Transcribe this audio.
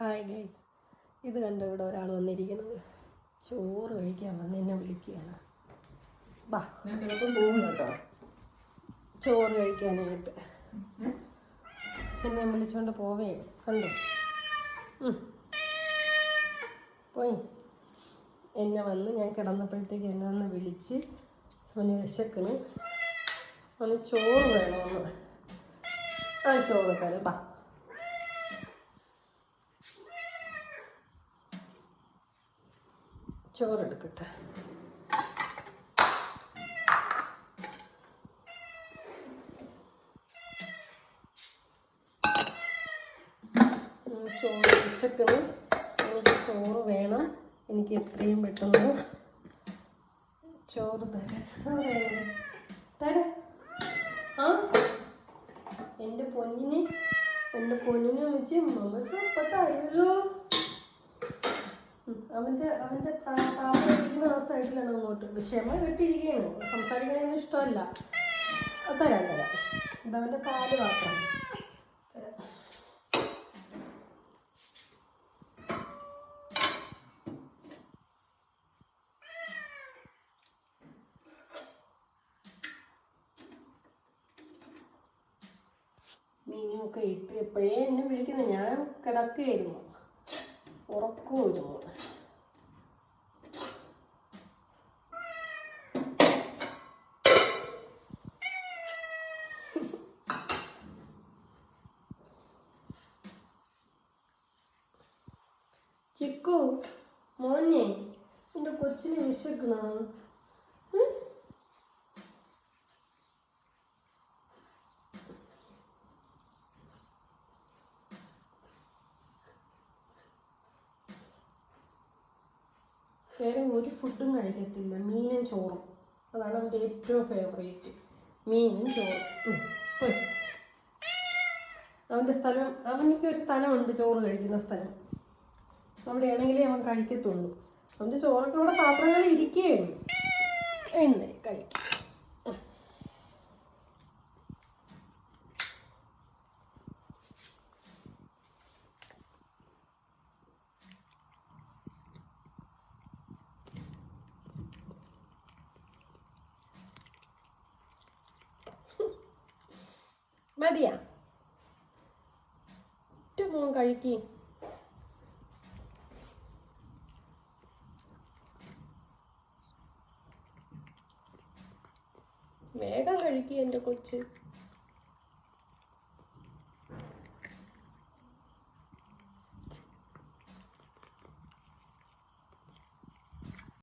Hi guys. ഇത് കണ്ടോ ഇവിടെ ഒരാൾ വന്നിരിക്കുന്നത്? ചോറ് കഴിക്കാൻ വന്ന് എന്നെ വിളിക്കുകയാണ്. ബാ. ഞാൻ ചിലപ്പം പോകും കേട്ടോ. ചോറ് കഴിക്കാനായിട്ട്. എന്നെ വിളിച്ചുകൊണ്ട് പോവേ. കണ്ടോ? പോയി. എന്നെ വന്ന് ഞാൻ കിടന്നപ്പോഴത്തേക്ക് എന്നെ വന്ന് വിളിച്ച് അവന് വിശക്കണ് അവന് ചോറ് വേണമെന്ന് ആ ചോറ് തരാം ബാ. ചോറെടുക്കട്ടെ. ചോറ് വിശക്കണ് എനിക്ക് ചോറ് വേണം. എനിക്ക് എത്രയും പെട്ടെന്ന് ചോറ് തരാം. തരാം. ആ? എന്റെ പൊന്നിനെ എന്റെ പൊന്നിനെ വെച്ച് മമ്മ ഉം, അവന്റെ അവന്റെ താമസിക്കുന്ന ആ അങ്ങോട്ട്. ക്ഷമ കെട്ടിയിരിക്കുകയാണ് സംസാരിക്കാനൊന്നും ഇഷ്ടമല്ല. തരാം തരാം. ഇതവന്റെ പാൽ മാത്രം. തരാം മീനുമൊക്കെ ഇട്ട് എപ്പോഴേ എന്നെ വിളിക്കുന്നത് ഞാൻ കിടക്കുകയായിരുന്നു. ഉറക്കമായിരുന്നു ചിക്കു മോനെ എന്റെ കൊച്ചിന് വിശക്കണോ വേറെ ഒരു ഫുഡും കഴിക്കത്തില്ല. മീനും ചോറും. അതാണ് അവന്റെ ഏറ്റവും ഫേവറേറ്റ് മീനും ചോറും. അവന്റെ സ്ഥലം അവനിക്ക് ഒരു സ്ഥലമുണ്ട് ചോറ് കഴിക്കുന്ന സ്ഥലം. അവിടെയാണെങ്കിലേ അവൻ കഴിക്കത്തുള്ളൂ. അവന്റെ ചോറൊക്കെ അവിടെ പാത്രങ്ങളിൽ ഇരിക്കുകയാണ് എന്നെ കഴിക്കും. മതിയാ. ഏറ്റവും മോൻ വേഗം കഴിക്കുക എന്റെ കൊച്ച്.